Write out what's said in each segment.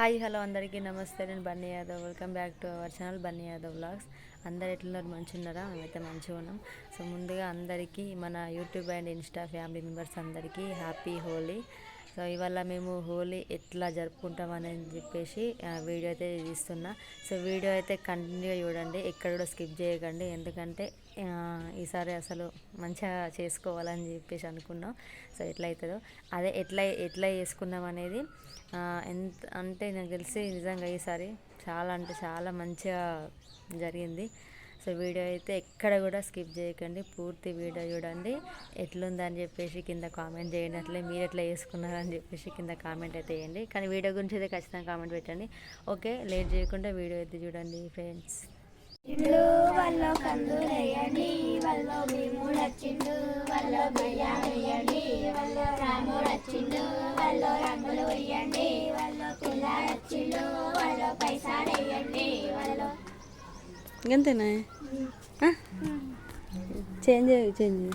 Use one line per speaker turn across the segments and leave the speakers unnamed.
Hi hello అందరికీ నమస్తే. నేను Bunny Yadav. Welcome back to our channel Bunny Yadav vlogs. అందరు ఎట్లున్నారు? మంచి ఉన్నారా మేమైతే మంచిగా ఉన్నాం. సో ముందుగా అందరికీ మన YouTube and Insta family members అందరికీ హ్యాపీ హోలీ. సో ఇవాళ మేము హోలీ ఎట్లా జరుపుకుంటాం అని చెప్పేసి వీడియో అయితే తీస్తున్నా. సో వీడియో అయితే కంటిన్యూ చూడండి ఎక్కడ కూడా స్కిప్ చేయకండి. ఎందుకంటే ఈసారి అసలు మంచిగా చేసుకోవాలని చెప్పేసి అనుకున్నాం. సో ఎట్లా అవుతుందో అదే ఎట్లా ఎట్లా చేసుకున్నాం అనేది ఎంత అంటే నాకు తెలిసి నిజంగా ఈసారి చాలా అంటే చాలా మంచిగా జరిగింది. సో వీడియో అయితే ఎక్కడ కూడా స్కిప్ చేయకండి పూర్తి వీడియో చూడండి. ఎట్లుందని చెప్పేసి కింద కామెంట్ చేయండి. అట్లే మీరు ఎట్లా చేసుకున్నారని చెప్పేసి కింద కామెంట్ అయితే వేయండి కానీ వీడియో గురించి అయితే ఖచ్చితంగా కామెంట్ పెట్టండి. ఓకే లేట్ చేయకుండా వీడియో అయితే చూడండి ఫ్రెండ్స్.
ఇల్లు వల్ల కందులేయండి వల్ల భీముడు వచ్చిండు వల్ల బియ్యాలేయండి వల్ల రాముడు వచ్చిండు వల్ల రంగులు వేయండి వల్ల పిల్లాడు వచ్చిండు వల్ల పైసాలేయండి వల్ల
链接有间接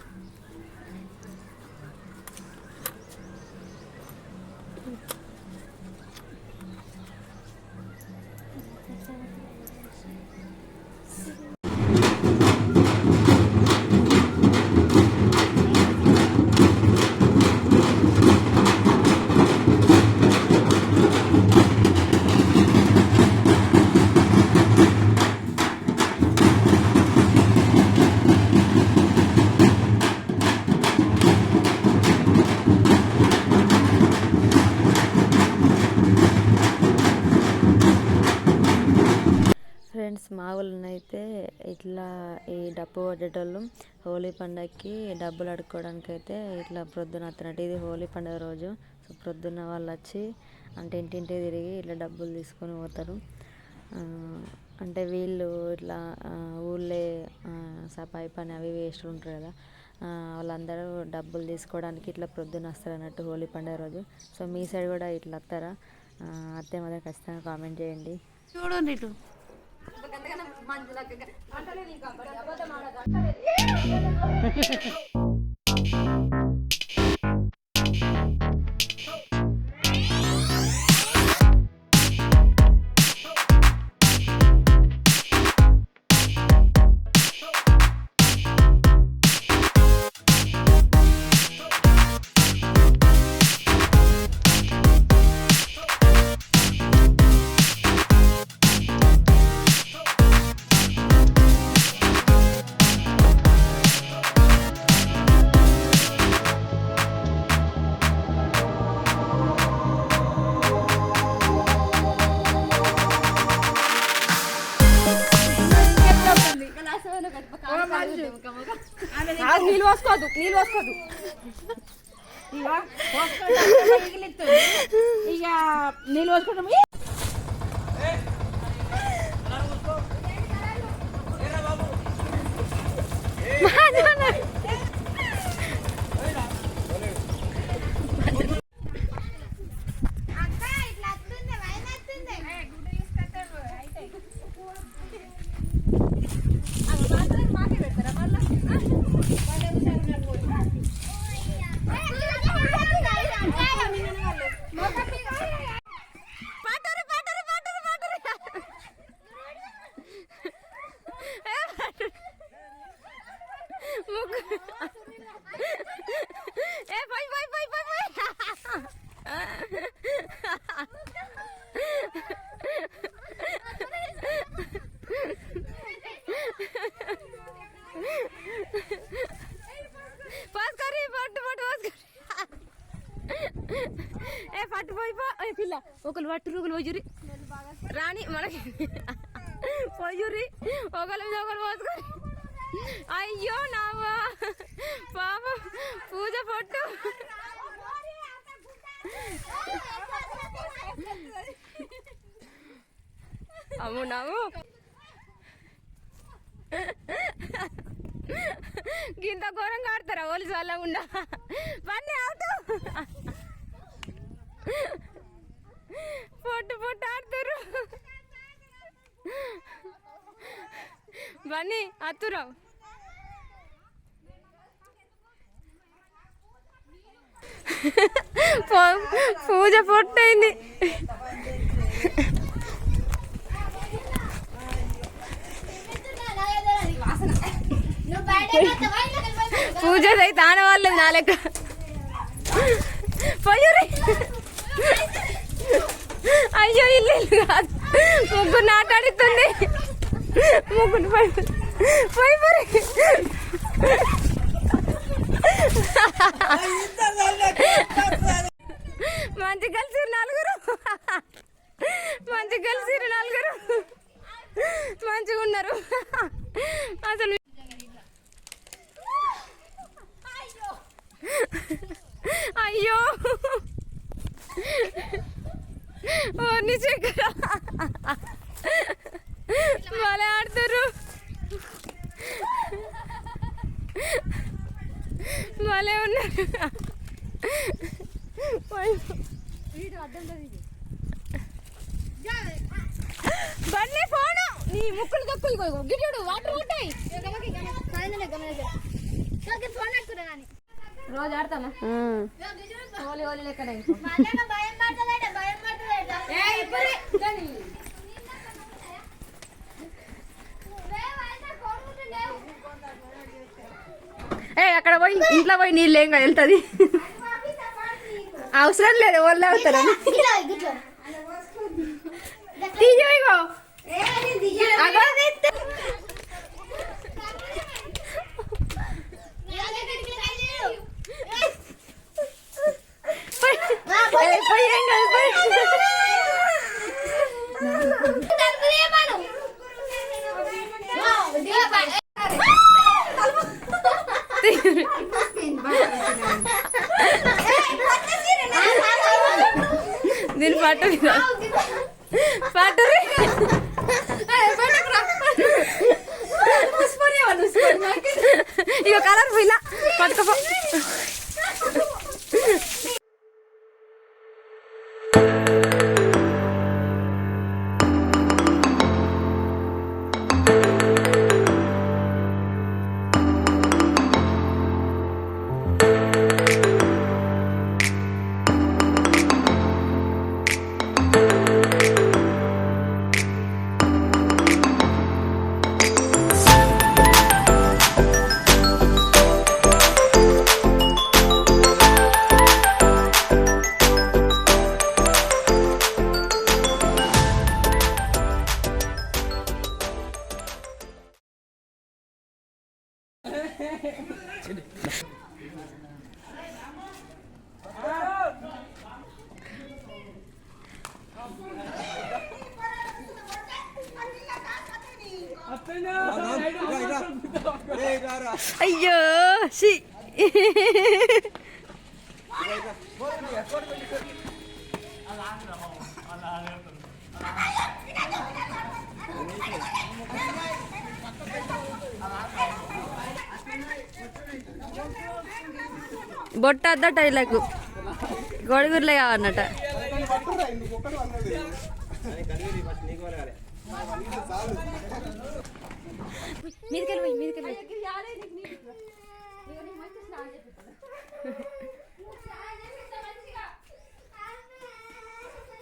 మా అయితే ఇట్లా ఈ డప్పు కొట్టేటోళ్ళు. హోలీ పండగకి డబ్బులు అడుక్కోవడానికి అయితే ఇట్లా ప్రొద్దున అత్తనట్టు ఇది హోలీ పండుగ రోజు. సో ప్రొద్దున వాళ్ళు వచ్చి అంటే ఇంటింటి తిరిగి ఇట్లా డబ్బులు తీసుకొని పోతారు. అంటే వీళ్ళు ఇట్లా ఊళ్ళే సపాయి సఫాయి పని అవి వేస్ట్ ఉంటారు కదా. వాళ్ళందరూ డబ్బులు తీసుకోవడానికి ఇట్లా ప్రొద్దున వస్తారు అన్నట్టు హోలీ పండుగ రోజు. సో మీ సైడ్ కూడా ఇట్లా వస్తారా? అత్తే మాత్రం ఖచ్చితంగా కామెంట్ చేయండి.
చూడండి ఇటు. Maganda ka na manjula ka. Ang tali ni Kampanya, ba tama na ka? నీళ్ళు ఇక పోసుకుంటే మిగిలిస్తుంది. ఇక నీళ్ళు పోసుకోవడం ఏ! Mother. పోజురి రాణి మనకి పోజురి ఒకళ్ళ మీద ఒకరు పోసుకొని. అయ్యో నావా. పాప పూజ పొట్టు. అమ్ము నావు. గింత ఘోరంగా ఆడతారా ఓలి ఉండ పన్నీ అవుతూ పొట్టు పొట్టు ఆడుతురు. బన్నీ పూజ పొట్టయింది పూజ అయితే వాళ్ళు నా లెక్క. పోయి అయ్యో ఇల్లు ఇల్లు కాదు. ముగ్గురు నాటాడుతుంది ముగ్గురు పోయి పోయి పోయి మంచి కలిసి నలుగురు. మంచి కలిసి నలుగురు. మంచిగా ఉన్నారు. అసలు అయ్యో. ఓ నిజంగా. భలే ఆడతారు భలే ఉన్నారు. బండి ఫోను. నీ ముక్కులు దక్కులు గిడ్డు వాటర్ ఉంటాయి రోజు ఆడతామా? ఓలి ఓలి లెక్క అక్కడ పోయి ఇంట్లో పోయి నీళ్ళు ఏం వెళ్తుంది. అవసరం లేదు వాళ్ళు అవుతారని తీయో ఇగో అగో. పోయి. ఏ, పోయి ఏం కాదు, పోయి. దీని పట్టు మీద పట్టు రే. కలర్ పోయిలా పట్టుకోపో. అయ్యో షీ. బొట్ట అద్దట ఇలాకు గొడుగుర్లే కావన్నట. మీదికెళ్ళి పోయి మీదికెళ్ళి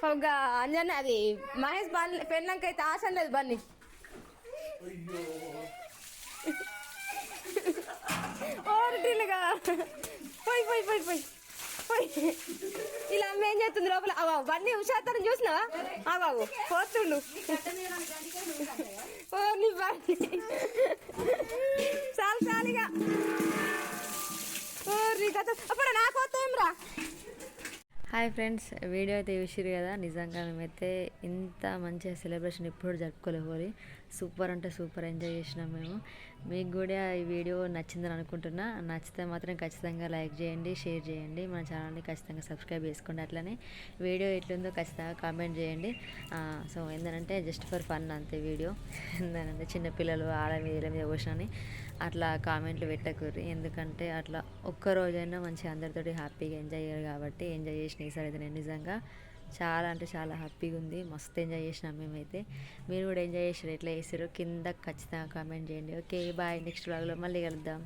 ఒక అంజన అది మహేష్ బన్ పెళ్ళంక అయితే ఆశ లేదు బన్నీ ఓరటిలుగా పోయి పోయి పోయి పోయి పోయి ఇలా అమ్మ ఏం చేస్తుంది లోపల? అవ్వ బండి హుషారు చూసినావా? అవ్వవు పోతుండు. ఓ నీ బండి చాలు చాలిగా ఓ నీ కథ. అప్పుడు నాకు వస్తాం రా
హాయ్ ఫ్రెండ్స్ వీడియో అయితే చూసిరు కదా నిజంగా మేమైతే ఇంత మంచిగా సెలబ్రేషన్ ఎప్పుడు జరుపుకోలేదు హోలీ. సూపర్ అంటే సూపర్ ఎంజాయ్ చేసినాం మేము. మీకు కూడా ఈ వీడియో నచ్చిందని అనుకుంటున్నా. నచ్చితే మాత్రం ఖచ్చితంగా లైక్ చేయండి షేర్ చేయండి. మన ఛానల్ని ఖచ్చితంగా సబ్స్క్రైబ్ చేసుకోండి. అట్లనే వీడియో ఎట్లుందో ఖచ్చితంగా కామెంట్ చేయండి. సో ఏంటంటే జస్ట్ ఫర్ ఫన్ అంతే వీడియో. ఏంటంటే చిన్నపిల్లలు ఆడ మీద మీద కూర్చొని అట్లా కామెంట్లు పెట్టకూర్రి. ఎందుకంటే అట్లా ఒక్క రోజైనా మంచిగా అందరితోటి హ్యాపీగా ఎంజాయ్ చేయరు కాబట్టి ఎంజాయ్ చేసిన ఈసారి అయితే నేను నిజంగా. చాలా అంటే చాలా హ్యాపీగా ఉంది. మస్తు ఎంజాయ్ చేసినాం మేమైతే. మీరు కూడా ఎంజాయ్ చేసారు ఎట్లా చేసారు కింద ఖచ్చితంగా కామెంట్ చేయండి. Okay bye. నెక్స్ట్ బ్లాగ్లో మళ్ళీ కలుద్దాం.